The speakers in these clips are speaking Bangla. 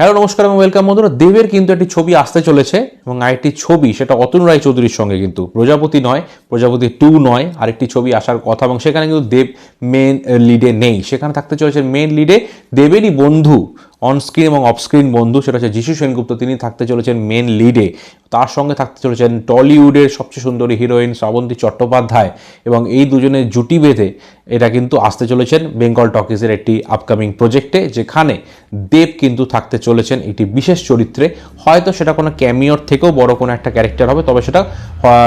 হ্যালো, নমস্কার এবং ওয়েলকাম বন্ধুরা। দেবের কিন্তু একটি ছবি আসতে চলেছে এবং আরেকটি ছবি, সেটা অতুল রায় চৌধুরীর সঙ্গে কিন্তু। প্রজাপতি নয়, প্রজাপতি টু নয়, আরেকটি ছবি আসার কথা এবং সেখানে কিন্তু দেব মেন লিডে নেই। সেখানে থাকতে চলেছে মেন লিডে দেবেরই বন্ধু অনস্ক্রিন এবং অফস্ক্রিন বন্ধু, সেটা হচ্ছে যিশু সেনগুপ্ত। তিনি থাকতে চলেছেন মেন লিডে তার সঙ্গে থাকতে চলেছেন টলিউডের সবচেয়ে সুন্দরী হিরোইন শ্রাবন্তী চট্টোপাধ্যায় এবং এই দুজনের জুটি বেঁধে এটা কিন্তু আসতে চলেছেন বেঙ্গল টকিজের একটি আপকামিং প্রজেক্টে যেখানে দেব কিন্তু থাকতে চলেছেন একটি বিশেষ চরিত্রে। হয়তো সেটা কোনো ক্যামিওর থেকেও বড় কোনো একটা ক্যারেক্টার হবে, তবে সেটা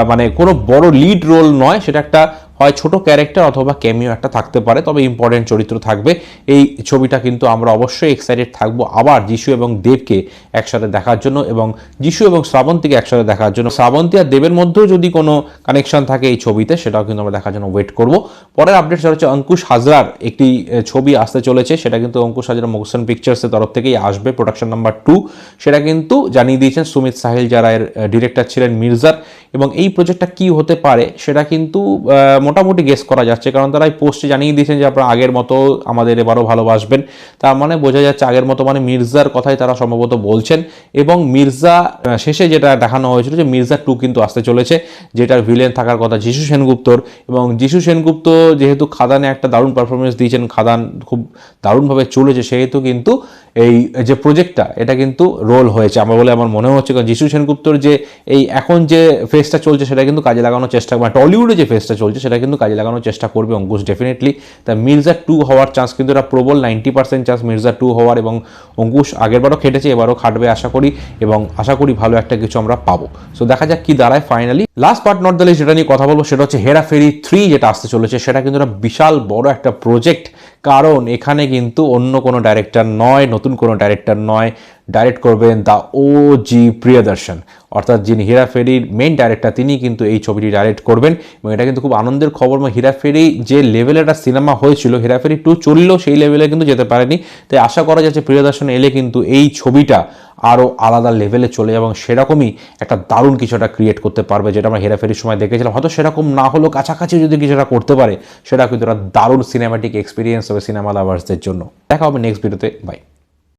মানে কোনো বড় লিড রোল নয়, সেটা একটা হয় ছোট ক্যারেক্টার অথবা ক্যামিও একটা থাকতে পারে, তবে ইম্পর্টেন্ট চরিত্র থাকবে। এই ছবিটা কিন্তু আমরা অবশ্যই এক্সাইটেড থাকব আবার যিশু এবং দেবকে একসাথে দেখার জন্য এবং যিশু এবং শ্রাবন্তীকে একসাথে দেখার জন্য। শ্রাবন্তী আর দেবের মধ্যেও যদি কোনো কানেকশন থাকে এই ছবিতে, সেটাও কিন্তু আমরা দেখার জন্য ওয়েট করব। পরের আপডেট সেটা হচ্ছে অঙ্কুশ হাজরার একটি ছবি আসতে চলেছে। সেটা কিন্তু অঙ্কুশ হাজরা মোশন পিকচার্সের তরফ থেকেই আসবে প্রোডাকশন নাম্বার টু সেটা কিন্তু জানিয়ে দিয়েছেন সুমিত সাহিল যারা এর ডিরেক্টর ছিলেন মির্জার। এবং এই প্রজেক্টটা কি হতে পারে, সেটা কিন্তু মোটামুটি গেস করা যাচ্ছে। কারণ তারা এই পোস্টে জানিয়ে দিয়েছেন যে আপনারা আগের মতো আমাদের এবারও ভালোবাসবেন। তার মানে বোঝা যাচ্ছে আগের মতো মানে মির্জার কথাই তারা সম্ভবত বলছেন। এবং মির্জা শেষে যেটা দেখানো হয়েছিল যে মির্জা টু কিন্তু আসতে চলেছে, যেটার ভিলেন থাকার কথা যিশু সেনগুপ্তর। এবং যিশু সেনগুপ্ত যেহেতু খাদানে একটা দারুণ পারফরমেন্স দিয়েছেন, খাদান খুব দারুণভাবে চলেছে, সেহেতু কিন্তু এই যে প্রজেক্টটা এটা কিন্তু রোল হয়েছে। আমার বলে আমার মনে হচ্ছে কারণ যিশু সেনগুপ্তর যে এই এখন যে ফেসটা চলছে, সেটা কিন্তু কাজে লাগানোর চেষ্টা মানে টলিউডে যে ফেসটা চলছে, সেটা কিন্তু কাজে লাগানোর চেষ্টা করবে অঙ্কুশ ডেফিনেটলি তা মির্জা টু হওয়ার চান্স কিন্তু এটা প্রবল ninety percent chance Mirza two হওয়ার এবং অঙ্কুশ আগেরবারও খেটেছে, এবারও খাটবে আশা করি এবং আশা করি ভালো একটা কিছু আমরা পাবো। সো দেখা যাক কি দাঁড়ায় finally last part not least যেটা নিয়ে কথা বলব, সেটা হচ্ছে হেরাফেরি থ্রি যেটা আসতে চলেছে, সেটা কিন্তু একটা বিশাল বড় একটা প্রজেক্ট কারণ এখানে কিন্তু অন্য কোনো ডাইরেক্টর নয়, নতুন কোনো ডাইরেক্টর নয় ডাইরেক্ট করবেন দ্য ও জি প্রিয়দর্শন অর্থাৎ যিনি হেরাফেরির মেন ডাইরেক্টর তিনি কিন্তু এই ছবিটি ডাইরেক্ট করবেন এবং এটা কিন্তু খুব আনন্দের খবর এবং হেরাফেরি যে লেভেলে একটা সিনেমা হয়েছিল হেরাফেরি টু চললেও সেই লেভেলে কিন্তু যেতে পারেনি। তাই আশা করা যাচ্ছে প্রিয়দর্শন এলে কিন্তু এই ছবিটা আরও আলাদা লেভেলে চলে যাবে এবং সেরকমই একটা দারুণ কিছু একটা ক্রিয়েট করতে পারবে, যেটা আমরা হেরাফেরির সময় দেখেছিলাম। হয়তো সেরকম না হলেও কাছাকাছি যদি কিছুটা করতে পারে, সেটা কিন্তু একটা দারুণ সিনেমাটিক এক্সপিরিয়েন্স হবে সিনেমা লাভার্সদের জন্য। দেখা হবে নেক্সট ভিডিওতে বাই